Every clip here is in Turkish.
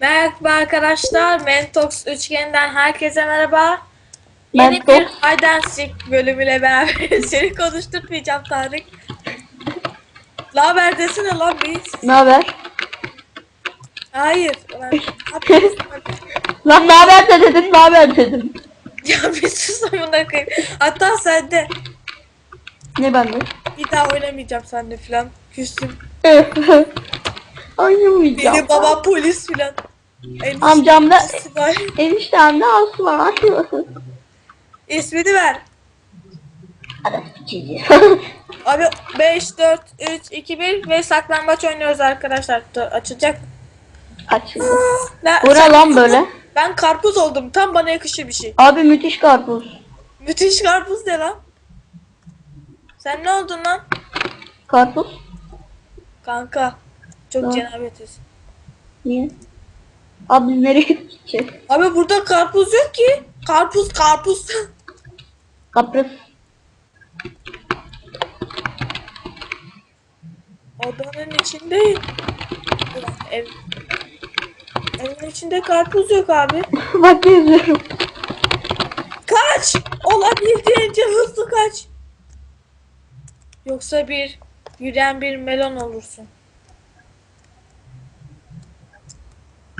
Merhaba arkadaşlar. Mentox üçgeninden herkese merhaba. Yeni Mentox. bir Seek bölümüyle beraber seni konuşturmayacağım Tarık. Ne haber desene lan biz. Ne haber? Hayır. Ulan, ne yapıyorsun? Lan ne haber de dedim, ne haber dedim. ya bir sus amına koyayım. Hatta sende. Ne bende? Bir daha oynamayacağım sende filan. Küstüm. Oynamayacağım. Benim babam polis filan. Enişte- Amcam da Sibel. eniştem de Aslan. İsmini ver. Abi 5, 4, 3, 2, 1 ve saklambaç oynuyoruz arkadaşlar. Dur, açılacak. Açıldı. Ne, Bu ne sen- lan böyle? Ben karpuz oldum. Tam bana yakışır bir şey. Abi müthiş karpuz. Müthiş karpuz ne lan? Sen ne oldun lan? Karpuz? Kanka. Çok Ne? cenabetiz. Niye? Abi nereye gideceğiz? Abi burada karpuz yok ki. Karpuz karpuz. Kapris. Odanın içinde. Ev. Evin içinde karpuz yok abi. Bak geziyorum. Kaç! Olabildiğince hızlı kaç. Yoksa bir yürüyen bir melon olursun.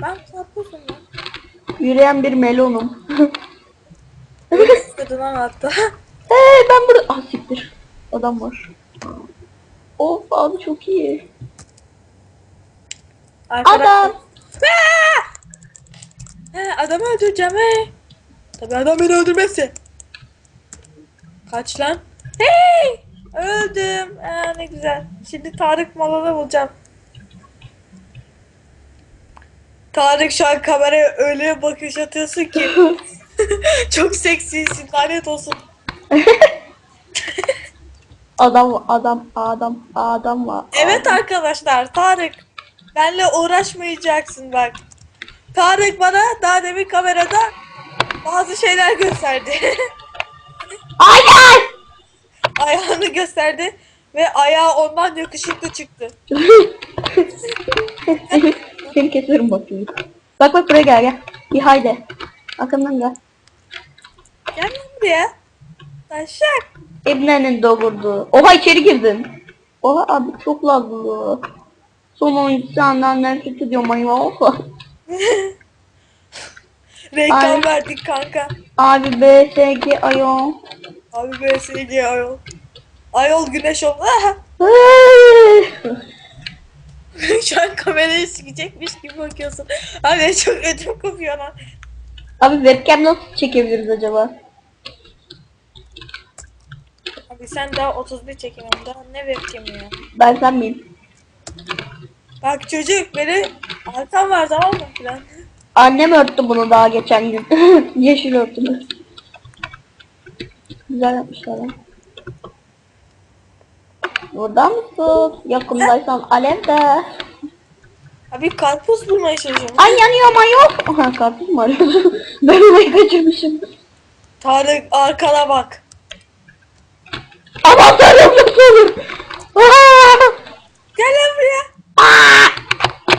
Ben karpuzum lan. Yürüyen bir melonum. Kadından hatta. Hey ben burada... Ah siktir. Adam var. Of abi çok iyi. Adam. He, adamı öldüreceğim he. Tabii adam beni öldürmezse. Kaç lan? Hey! Öldüm. Aa, ne güzel. Şimdi Tarık malını bulacağım. Tarık şu an kameraya öyle bakış atıyorsun ki. Çok seksisin. Lanet olsun. Adam adam adam adam var. Evet arkadaşlar Tarık. Benle uğraşmayacaksın bak. Tarık bana daha demin kamerada bazı şeyler gösterdi. Hayır. Ayağını gösterdi ve ayağı ondan yakışıklı çıktı. Seni keserim bakayım. Bak bak buraya gel gel. Bir haydi. Arkamdan gel. Gel buraya. Taşak. İbnenin doğurdu. Oha içeri girdin. Oha abi çok laglı. Son oyuncu senden nefret ediyorum ayva oha. Reklam Ay. verdik kanka. Abi BSG ayo. Abi BSG ayol. Ayol güneş ol. Şu an kamerayı sikecekmiş gibi bakıyorsun. Abi çok ödüm kopuyor lan. Abi webcam nasıl çekebiliriz acaba? Abi sen daha 31 çekemem. Daha ne webcam'i ya. Ben sen miyim? Bak çocuk beni arkam var tamam mı falan. Annem örttü bunu daha geçen gün. Yeşil örtülü. Güzel yapmışlar lan. Burada mısın? Yakındaysan alev de. Abi karpuz bulmaya çalışıyorum. Ay yanıyorum ay yok. Aha karpuz mu arıyorsun? ben orayı kaçırmışım. Tarık arkana bak. Aman tanrım nasıl olur? Aa! Gel lan buraya. Kalk!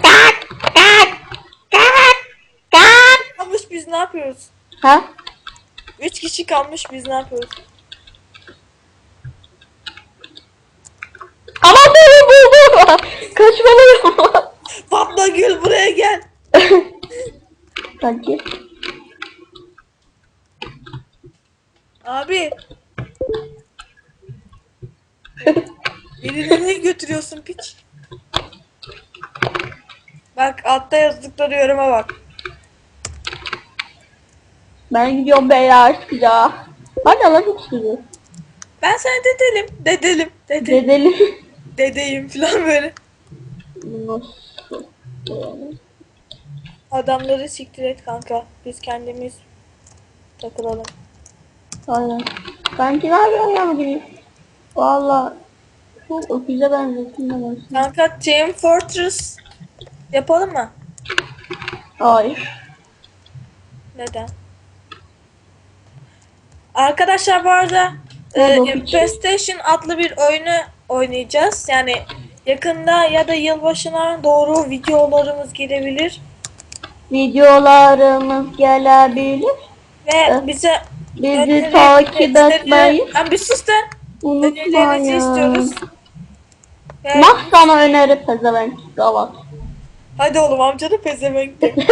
Kalk! Kalk! Kalk! Kalmış biz ne yapıyoruz? Ha? Üç kişi kalmış biz ne yapıyoruz? Aman tanrım Kaçmalıyım. Fatma Gül buraya gel. Sanki. Abi. Beni nereye götürüyorsun piç? Bak altta yazdıkları yoruma bak. Ben gidiyorum beyler sıcağı. Hadi lan çok sıcak. Ben sana dedelim. Dedelim. Dede, Dedelim. dedeyim falan böyle. Nasıl? yani? Adamları siktir et kanka. Biz kendimiz takılalım. Aynen. Sanki ne yapıyorsun ya bugün? Valla çok öküze benzesin ben olsun. Kanka Team Fortress yapalım mı? Hayır. Neden? Arkadaşlar bu arada e? PlayStation adlı bir oyunu oynayacağız. Yani yakında ya da yılbaşına doğru videolarımız gelebilir. videolarımız gelebilir. Ve Evet. bize Bizi takip etmeyi Lan bir sus lan. Önerilerinizi istiyoruz. Ve Bak sana öneri pezevenk gavat. hadi oğlum amcanı pezevenk de.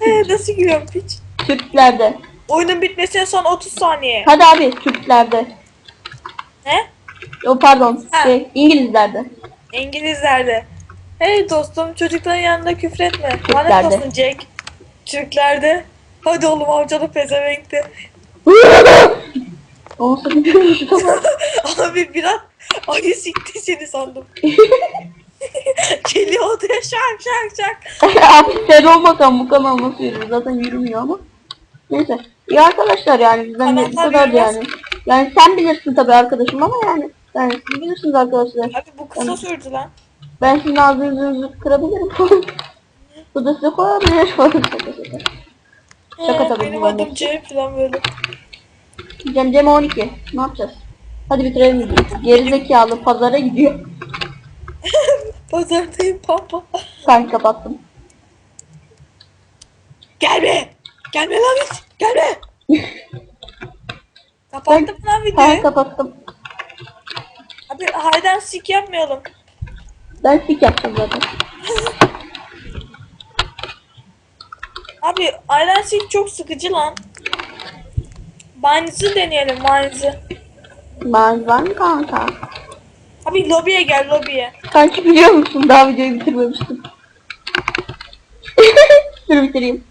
Ee, Nasıl gülüyorum piç? Türklerde. Oyunun bitmesine son 30 saniye. Hadi abi Türklerde. Ne? O pardon. Ha. Şey, İngilizlerde. İngilizlerde. Hey dostum çocukların yanında küfretme. Lanet olsun Jack. Türklerde. Hadi oğlum amcanı pezevenk de. Onu sakın tamam. Abi biraz ayı sikti seni sandım. Geliyor odaya şak şak şak. abi sen olmasan bu kanal nasıl yürür? Zaten yürümüyor ama. Neyse. İyi arkadaşlar yani bizden Kanallar kadar yani. Yani sen bilirsin tabii arkadaşım ama yani. Yani siz bilirsiniz arkadaşlar. Abi bu kısa sürdü lan. Ben şimdi ağzınızı kırabilirim. bu da size koyabilir. Şaka tabii, Benim bu adım. C falan böyle. Cem Cem 12. Ne yapacağız? Hadi bitirelim. Gerizekalı pazara gidiyor. Pazardayım pampa. Ben kapattım. Gelme. Gelme lan hiç. Gelme. Kapattım lan videoyu. kapattım. Abi hayden sik yapmayalım. Ben sik yaptım zaten. Abi hayden sik çok sıkıcı lan. Mines'ı deneyelim Mines'ı. Ben var kanka? Abi lobiye gel lobiye. Kanki biliyor musun daha videoyu bitirmemiştim. Dur bitireyim.